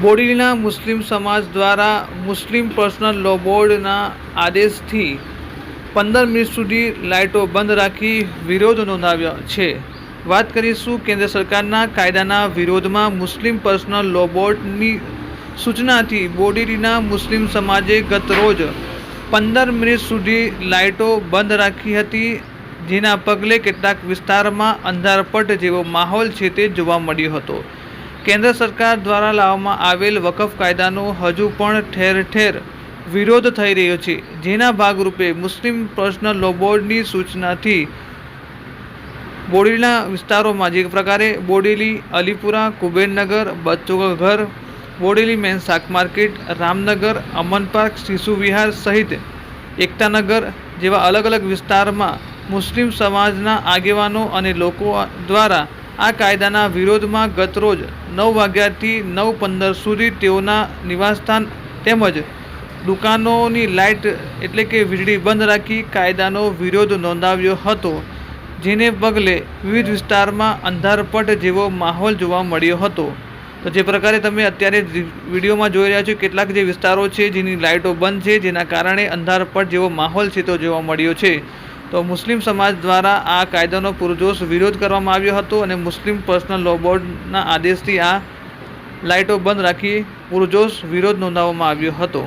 બોડીના મુસ્લિમ સમાજ દ્વારા મુસ્લિમ પર્સનલ લો બોર્ડના આદેશથી પંદર મિનિટ સુધી લાઇટો બંધ રાખી વિરોધ નોંધાવ્યો છે. વાત કરીશું કેન્દ્ર સરકારના કાયદાના વિરોધમાં મુસ્લિમ પર્સનલ લો બોર્ડની સૂચનાથી બોડીલીના મુસ્લિમ સમાજે ગતરોજ પંદર મિનિટ સુધી લાઇટો બંધ રાખી હતી, જેના પગલે કેટલાક વિસ્તારમાં અંધારપટ જેવો માહોલ છે તે જોવા મળ્યો હતો. કેન્દ્ર સરકાર દ્વારા લાવવામાં આવેલ વકફ કાયદાનો હજુ પણ ઠેર ઠેર વિરોધ થઈ રહ્યો છે. જેના ભાગરૂપે મુસ્લિમ પર્સનલ લો બોર્ડની સૂચનાથી બોડેલીના વિસ્તારોમાં જે પ્રકારે બોડેલી, અલીપુરા, કુબેરનગર બચ્ચોઘર બોડેલી મેન શાક માર્કેટ, રામનગર, અમન પાર્ક, શિશુ વિહાર સહિત એકતાનગર જેવા અલગ અલગ વિસ્તારમાં મુસ્લિમ સમાજના આગેવાનો અને લોકો દ્વારા આ કાયદાના વિરોધમાં ગતરોજ નવ વાગ્યાથી નવ પંદર સુધી તેઓના નિવાસસ્થાન તેમજ દુકાનોની લાઇટ એટલે કે વીજળી બંધ રાખી કાયદાનો વિરોધ નોંધાવ્યો હતો, જેને પગલે વિવિધ વિસ્તારમાં અંધારપટ જેવો માહોલ જોવા મળ્યો હતો. તો જે પ્રકારે તમે અત્યારે વિડીયોમાં જોઈ રહ્યા છો, કેટલાક જે વિસ્તારો છે જેની લાઇટો બંધ છે, જેના કારણે અંધારપટ જેવો માહોલ છે તો જોવા મળ્યો છે. તો મુસ્લિમ સમાજ દ્વારા આ કાયદાનો પૂરજોશ વિરોધ કરવામાં આવ્યો હતો અને મુસ્લિમ પર્સનલ લો બોર્ડના આદેશથી આ લાઇટો બંધ રાખી પૂરજોશ વિરોધ નોંધાવવામાં આવ્યો હતો.